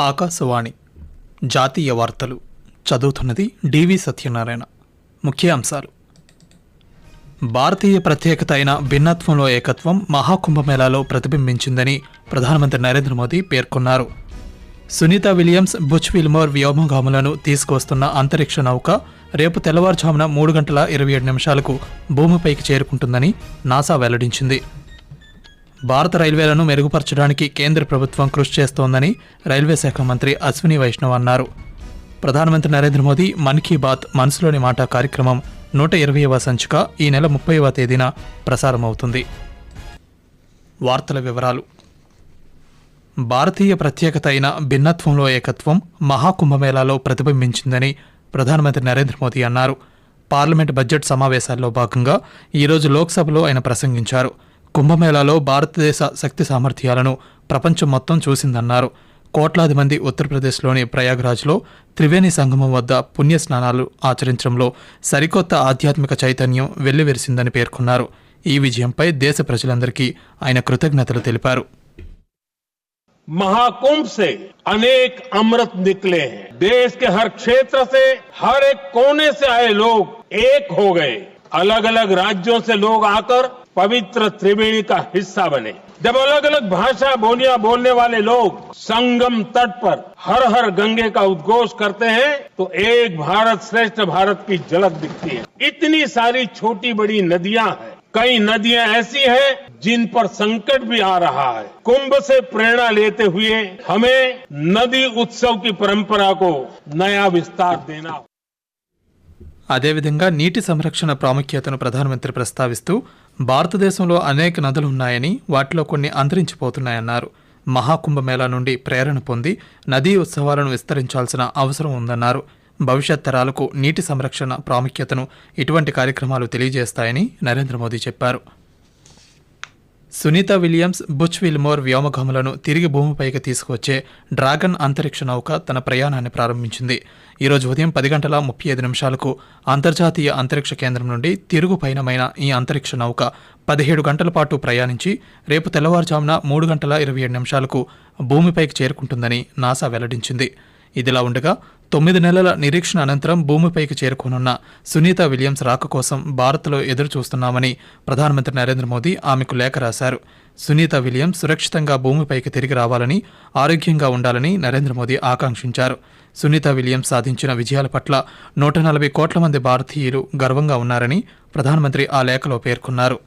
ఆకాశవాణి. జాతీయ వార్తలు. చదువుతున్నది డివి సత్యనారాయణ. ముఖ్య అంశాలు భారతీయ ప్రత్యేకత అయిన భిన్నత్వంలో ఏకత్వం మహాకుంభమేళాలో ప్రతిబింబించిందని ప్రధానమంత్రి నరేంద్ర మోదీ పేర్కొన్నారు. సునీత విలియమ్స్ బుచ్ విల్మోర్ వ్యోమగాములను తీసుకువస్తున్న అంతరిక్ష నౌక రేపు తెల్లవారుజామున మూడు గంటల ఇరవై ఏడు నిమిషాలకు భూమిపైకి చేరుకుంటుందని నాసా వెల్లడించింది. భారత రైల్వేలను మెరుగుపరచడానికి కేంద్ర ప్రభుత్వం కృషి చేస్తోందని రైల్వే శాఖ మంత్రి అశ్విని వైష్ణవ్ అన్నారు. ప్రధానమంత్రి నరేంద్ర మోదీ మన్ కీ బాత్ మనసులోని మాట కార్యక్రమం నూట ఇరవైవ సంచిక ఈ నెల ముప్పైవ తేదీన ప్రసారమవుతుంది. వార్తల వివరాలు. భారతీయ ప్రత్యేకత అయిన భిన్నత్వంలో ఏకత్వం మహాకుంభమేళాలో ప్రతిబింబించిందని ప్రధానమంత్రి నరేంద్ర మోదీ అన్నారు. పార్లమెంట్ బడ్జెట్ సమావేశాల్లో భాగంగా ఈరోజు లోక్సభలో ఆయన ప్రసంగించారు. కుంభమేళాలో భారతదేశ శక్తి సామర్థ్యాలను ప్రపంచం మొత్తం చూసిందన్నారు కోట్లాది మంది ఉత్తరప్రదేశ్లోని ప్రయాగ్రాజ్లో త్రివేణి సంగమం వద్ద పుణ్య స్నానాలు ఆచరించడంలో సరికొత్త ఆధ్యాత్మిక చైతన్యం వెల్లివిరిసిందని పేర్కొన్నారు ఈ విజయంపై దేశ ప్రజలందరికీ ఆయన కృతజ్ఞతలు తెలిపారు महाकुंभ से अनेक अमृत निकले हैं देश के हर क्षेत्र से हर एक कोने से आए लोग एक हो गए अलग अलग राज्यों से लोग आकर पवित्र त्रिवेणी का हिस्सा बने। जब अलग अलग भाषा बोलियाँ बोलने वाले लोग संगम तट पर हर हर गंगे का उद्घोष करते हैं तो एक भारत श्रेष्ठ भारत की झलक दिखती है। इतनी सारी छोटी बड़ी नदियाँ हैं। कई नदियाँ ऐसी हैं जिन पर संकट भी आ रहा है। कुंभ से प्रेरणा लेते हुए हमें नदी उत्सव की परंपरा को नया विस्तार देना అదేవిధంగా నీటి సంరక్షణ ప్రాముఖ్యతను ప్రధానమంత్రి ప్రస్తావిస్తూ భారతదేశంలో అనేక నదులు ఉన్నాయని వాటిలో కొన్ని అంతరించిపోతున్నాయన్నారు. మహాకుంభమేళా నుండి ప్రేరణ పొంది నదీ ఉత్సవాలను విస్తరించాల్సిన అవసరం ఉందన్నారు. భవిష్యత్ తరాలకు నీటి సంరక్షణ ప్రాముఖ్యతను ఇటువంటి కార్యక్రమాలు తెలియజేస్తాయని నరేంద్ర మోదీ చెప్పారు. సునీత విలియమ్స్ బుచ్ విల్మోర్ వ్యోమగాములను తిరిగి భూమిపైకి తీసుకువచ్చే డ్రాగన్ అంతరిక్ష నౌక తన ప్రయాణాన్ని ప్రారంభించింది. ఈరోజు ఉదయం పది గంటల ముప్పై ఐదు నిమిషాలకు అంతర్జాతీయ అంతరిక్ష కేంద్రం నుండి తిరుగు పయనమైన ఈ అంతరిక్ష నౌక పదిహేడు గంటల పాటు ప్రయాణించి రేపు తెల్లవారుజామున మూడు గంటల ఇరవై ఏడు నిమిషాలకు భూమిపైకి చేరుకుంటుందని నాసా వెల్లడించింది. ఇదిలా ఉండగా తొమ్మిది నెలల నిరీక్షణ అనంతరం భూమిపైకి చేరుకోనున్న సునీత విలియమ్స్ రాక కోసం భారత్లో ఎదురు చూస్తున్నామని ప్రధానమంత్రి నరేంద్ర మోదీ ఆమెకు లేఖ రాశారు. సునీత విలియమ్స్ సురక్షితంగా భూమిపైకి తిరిగి రావాలని ఆరోగ్యంగా ఉండాలని నరేంద్ర మోదీ ఆకాంక్షించారు. సునీత విలియమ్స్ సాధించిన విజయాల పట్ల నూట నలభై కోట్ల మంది భారతీయులు గర్వంగా ఉన్నారని ప్రధానమంత్రి ఆ లేఖలో పేర్కొన్నారు.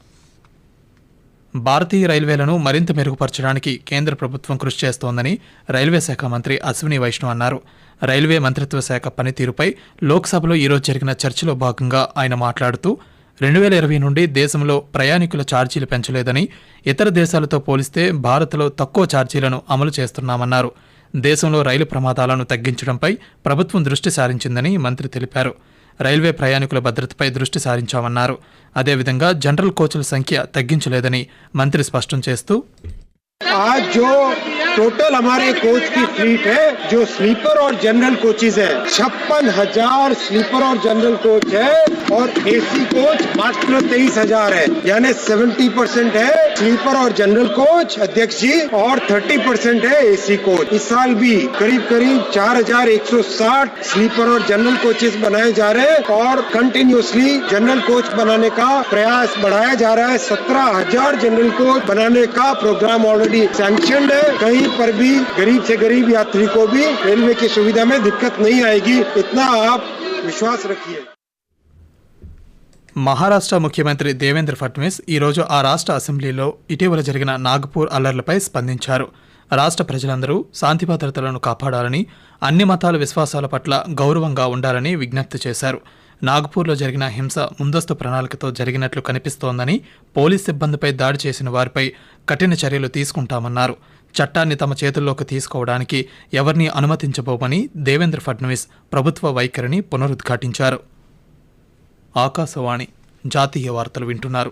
భారతీయ రైల్వేలను మరింత మెరుగుపరచడానికి కేంద్ర ప్రభుత్వం కృషి చేస్తోందని రైల్వే శాఖ మంత్రి అశ్విని వైష్ణవ్ అన్నారు. రైల్వే మంత్రిత్వ శాఖ పనితీరుపై లోక్సభలో ఈరోజు జరిగిన చర్చలో భాగంగా ఆయన మాట్లాడుతూ రెండు వేల ఇరవై నుండి దేశంలో ప్రయాణికుల ఛార్జీలు పెంచలేదని ఇతర దేశాలతో పోలిస్తే భారత్లో తక్కువ ఛార్జీలను అమలు చేస్తున్నామన్నారు. దేశంలో రైలు ప్రమాదాలను తగ్గించడంపై ప్రభుత్వం దృష్టి సారించిందని మంత్రి తెలిపారు. రైల్వే ప్రయాణికుల భద్రతపై దృష్టి సారించామన్నారు. అదేవిధంగా జనరల్ కోచ్ల సంఖ్య తగ్గించలేదని మంత్రి స్పష్టం చేస్తూ टोटल हमारे कोच की फ्लीट है, जो स्लीपर और जनरल कोचेज है। छप्पन हज़ार स्लीपर और जनरल कोच है और एसी कोच मात्र तेईस हज़ार है। यानी सेवेंटी परसेंट है स्लीपर और जनरल कोच, अध्यक्ष जी, और थर्टी परसेंट है एसी कोच। इस साल भी करीब करीब चार हज़ार एक सौ साठ स्लीपर और जनरल कोचेज बनाए जा रहे हैं और कंटिन्यूसली जनरल कोच बनाने का प्रयास बढ़ाया जा रहा है। सत्रह हज़ार जनरल कोच बनाने का प्रोग्राम ऑलरेडी सैंक्शनड है। कहीं पर भी गरीब से गरीब यात्री को भी रेलवे की सुविधा में दिक्कत नहीं आएगी इतना आप विश्वास रखिए మహారాష్ట్ర ముఖ్యమంత్రి దేవేంద్ర ఫడ్నవీస్ ఈరోజు ఆ రాష్ట్ర అసెంబ్లీలో ఇటీవల జరిగిన నాగపూర్ అల్లర్లపై స్పందించారు రాష్ట్ర ప్రజలందరూ శాంతి భద్రతలను కాపాడాలని అన్ని మతాల విశ్వాసాల పట్ల గౌరవంగా ఉండాలని విజ్ఞప్తి చేశారు నాగపూర్లో జరిగిన హింస ముందస్తు ప్రణాళికతో జరిగినట్లు కనిపిస్తోందని పోలీస్ సిబ్బందిపై దాడి చేసిన వారిపై కఠిన చర్యలు తీసుకుంటామన్నారు చట్టాన్ని తమ చేతుల్లోకి తీసుకోవడానికి ఎవరిని అనుమతించబోమని దేవేంద్ర ఫడ్నవీస్ ప్రభుత్వ వైఖరిని పునరుద్ఘాటించారు. ఆకాశవాణి జాతీయ వార్తలు వింటున్నారు.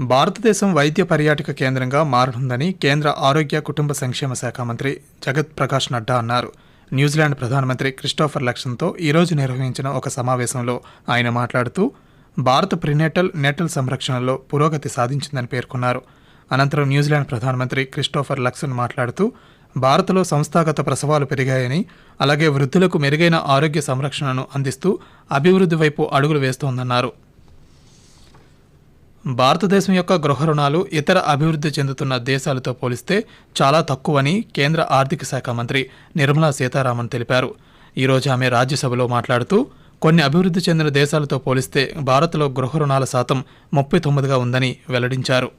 భారతదేశం వైద్య పర్యాటక కేంద్రంగా మారనుందని కేంద్ర ఆరోగ్య కుటుంబ సంక్షేమ శాఖ మంత్రి జగత్ ప్రకాష్ నడ్డా అన్నారు. న్యూజిలాండ్ ప్రధానమంత్రి క్రిస్టోఫర్ లక్షన్తో ఈరోజు నిర్వహించిన ఒక సమావేశంలో ఆయన మాట్లాడుతూ భారత ప్రినేటల్ నెటల్ సంరక్షణలో పురోగతి సాధించిందని పేర్కొన్నారు. అనంతరం న్యూజిలాండ్ ప్రధానమంత్రి క్రిస్టోఫర్ లక్సన్ మాట్లాడుతూ భారత్లో సంస్థాగత ప్రసవాలు పెరిగాయని అలాగే వృద్ధులకు మెరుగైన ఆరోగ్య సంరక్షణను అందిస్తూ అభివృద్ధి వైపు అడుగులు వేస్తోందన్నారు. భారతదేశం యొక్క గృహ రుణాలు ఇతర అభివృద్ధి చెందుతున్న దేశాలతో పోలిస్తే చాలా తక్కువని కేంద్ర ఆర్థిక శాఖ మంత్రి నిర్మలా సీతారామన్ తెలిపారు. ఈరోజు ఆమె రాజ్యసభలో మాట్లాడుతూ కొన్ని అభివృద్ధి చెందిన దేశాలతో పోలిస్తే భారత్లో గృహ రుణాల శాతం ముప్పై తొమ్మిదిగా ఉందని వెల్లడించారు.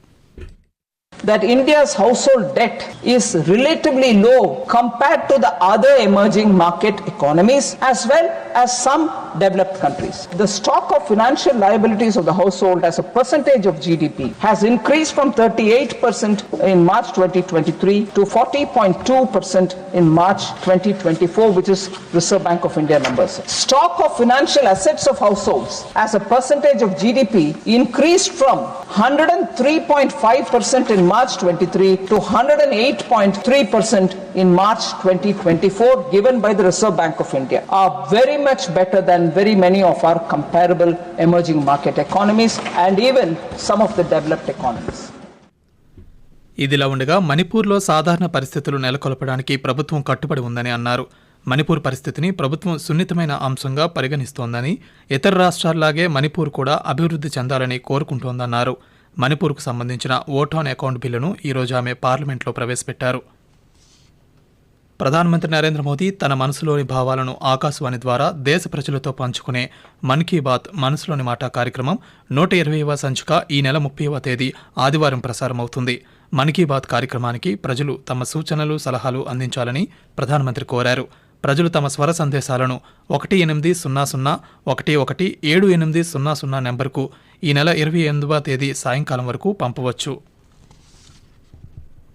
That India's household debt is relatively low compared to the other emerging market economies as well as some developed countries. The stock of financial liabilities of the household as a percentage of GDP has increased from 38% in March 2023 to 40.2% in March 2024, which is Reserve Bank of India numbers. Stock of financial assets of households as a percentage of GDP increased from 103.5% in March 23 to 108.3% in March 2024 given by the Reserve Bank of India are very much better than very many of our comparable emerging market economies and even some of the developed economies. ఇదిలా ఉండగా మణిపూర్లో సాధారణ పరిస్థితులు నెలకొల్పడానికి ప్రభుత్వం కట్టుబడి ఉందని అన్నారు. మణిపూర్ పరిస్థితిని ప్రభుత్వం సున్నితమైన అంశంగా పరిగణిస్తోందని ఇతర రాష్ట్రాల్లాగే మణిపూర్ కూడా అభివృద్ధి చెందాలని కోరుకుంటోందన్నారు. మణిపూర్కు సంబంధించిన ఓట్ ఆన్ అకౌంట్ బిల్లును ఈరోజు ఆమె పార్లమెంట్లో ప్రవేశపెట్టారు. ప్రధానమంత్రి నరేంద్ర మోదీ తన మనసులోని భావాలను ఆకాశవాణి ద్వారా దేశ ప్రజలతో పంచుకునే మన్ కీ బాత్ మనసులోని మాట కార్యక్రమం నూట ఇరవైవ సంచిక ఈ నెల ముప్పైవ తేదీ ఆదివారం ప్రసారమవుతుంది. మన్ కీ బాత్ కార్యక్రమానికి ప్రజలు తమ సూచనలు సలహాలు అందించాలని ప్రధానమంత్రి కోరారు. ప్రజలు తమ స్వర సందేశాలను ఒకటి ఎనిమిది సున్నా సున్నా ఒకటి ఒకటి ఏడు ఎనిమిది సున్నా సున్నా నెంబర్కు ఈ నెల ఇరవై ఎనిమిదవ తేదీ సాయంకాలం వరకు పంపవచ్చు.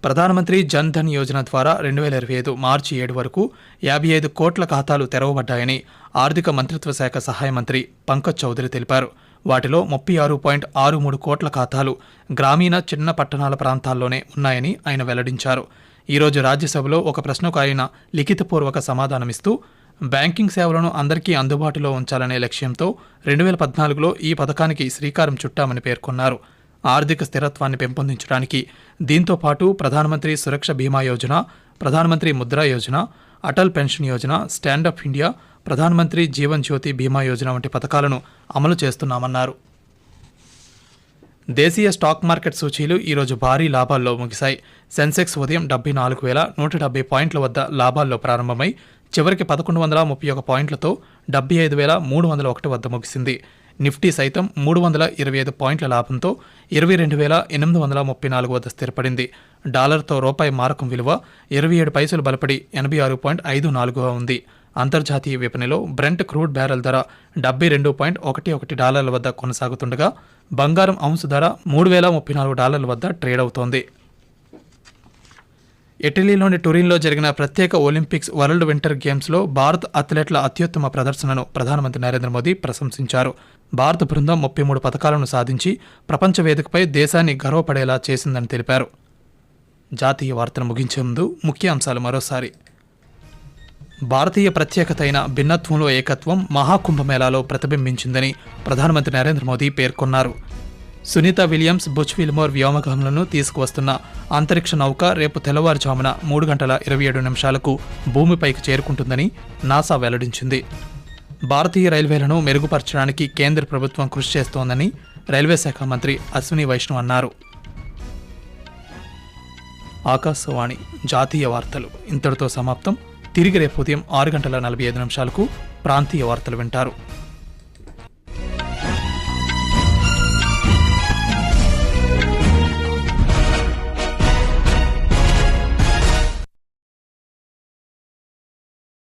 ప్రధానమంత్రి జన్ ధన్ యోజన ద్వారా రెండు వేల ఇరవై ఐదు మార్చి ఏడు వరకు యాభై ఐదు కోట్ల ఖాతాలు తెరవబడ్డాయని ఆర్థిక మంత్రిత్వ శాఖ సహాయ మంత్రి పంకజ్ చౌదరి తెలిపారు. వాటిలో ముప్పై ఆరు పాయింట్ ఆరు మూడు కోట్ల ఖాతాలు గ్రామీణ చిన్న పట్టణాల ప్రాంతాల్లోనే ఉన్నాయని ఆయన వెల్లడించారు. ఈరోజు రాజ్యసభలో ఒక ప్రశ్నకు ఆయన లిఖితపూర్వక సమాధానమిస్తూ బ్యాంకింగ్ సేవలను అందరికీ అందుబాటులో ఉంచాలనే లక్ష్యంతో రెండు వేల పద్నాలుగులో ఈ పథకానికి శ్రీకారం చుట్టామని పేర్కొన్నారు. ఆర్థిక స్థిరత్వాన్ని పెంపొందించడానికి. దీంతో పాటు ప్రధానమంత్రి సురక్ష బీమా యోజన ప్రధానమంత్రి Mudra Yojana Atal pension Yojana standup India ప్రధానమంత్రి జీవన్ జ్యోతి బీమా యోజన వంటి పథకాలను అమలు చేస్తున్నామన్నారు. దేశీయ స్టాక్ మార్కెట్ సూచీలు ఈరోజు భారీ లాభాల్లో ముగిశాయి. సెన్సెక్స్ ఉదయం డెబ్బై నాలుగు వేల నూట డెబ్బై పాయింట్ల వద్ద లాభాల్లో ప్రారంభమై చివరికి పదకొండు వందల ముప్పై ఒక పాయింట్లతో డెబ్బై ఐదు వేల మూడు వందల ఒకటి వద్ద ముగిసింది. నిఫ్టీ సైతం మూడు వందల ఇరవై ఐదు పాయింట్ల లాభంతో ఇరవై రెండు వేల ఎనిమిది వందల ముప్పై నాలుగు వద్ద స్థిరపడింది. డాలర్తో రూపాయి మారకం విలువ ఇరవై ఏడు పైసలు బలపడి ఎనభై ఆరు పాయింట్ ఐదు నాలుగుగా ఉంది. అంతర్జాతీయ విపణిలో బ్రెంట్ క్రూడ్ బ్యారెల్ ధర డెబ్బై రెండు పాయింట్ ఒకటి ఒకటి డాలర్ల వద్ద కొనసాగుతుండగా బంగారం ఔన్స్ ధర మూడు వేల ముప్పై నాలుగు డాలర్ల వద్ద ట్రేడ్ అవుతోంది. ఇటలీలోని టూరిన్లో జరిగిన ప్రత్యేక ఒలింపిక్స్ వరల్డ్ వింటర్ గేమ్స్లో భారత్ అథ్లెట్ల అత్యుత్తమ ప్రదర్శనను ప్రధానమంత్రి నరేంద్ర మోదీ ప్రశంసించారు. భారత బృందం ముప్పై మూడు పథకాలను సాధించి ప్రపంచ వేదికపై దేశాన్ని గర్వపడేలా చేసిందని తెలిపారు. జాతీయ వార్తను ముగించే ముందు ముఖ్య అంశాలు మరోసారి. భారతీయ ప్రత్యేకత అయిన భిన్నత్వంలో ఏకత్వం మహాకుంభమేళాలో ప్రతిబింబించిందని ప్రధానమంత్రి నరేంద్ర మోదీ పేర్కొన్నారు. సునీత విలియమ్స్ బుచ్ విల్మోర్ వ్యోమగాములను తీసుకువస్తున్న అంతరిక్ష నౌక రేపు తెల్లవారుజామున మూడు గంటల ఇరవై ఏడు నిమిషాలకు భూమిపైకి చేరుకుంటుందని నాసా వెల్లడించింది. భారతీయ రైల్వేలను మెరుగుపరచడానికి కేంద్ర ప్రభుత్వం కృషి చేస్తోందని రైల్వే శాఖ మంత్రి అశ్విని వైష్ణవ్ అన్నారు. ఆకాశవాణి జాతీయ వార్తలు ఇంతటితో సమాప్తం. తిరిగి రేపు ఉదయం ఆరు గంటల నలభై ఐదు నిమిషాలకు ప్రాంతీయ వార్తలు వింటారు.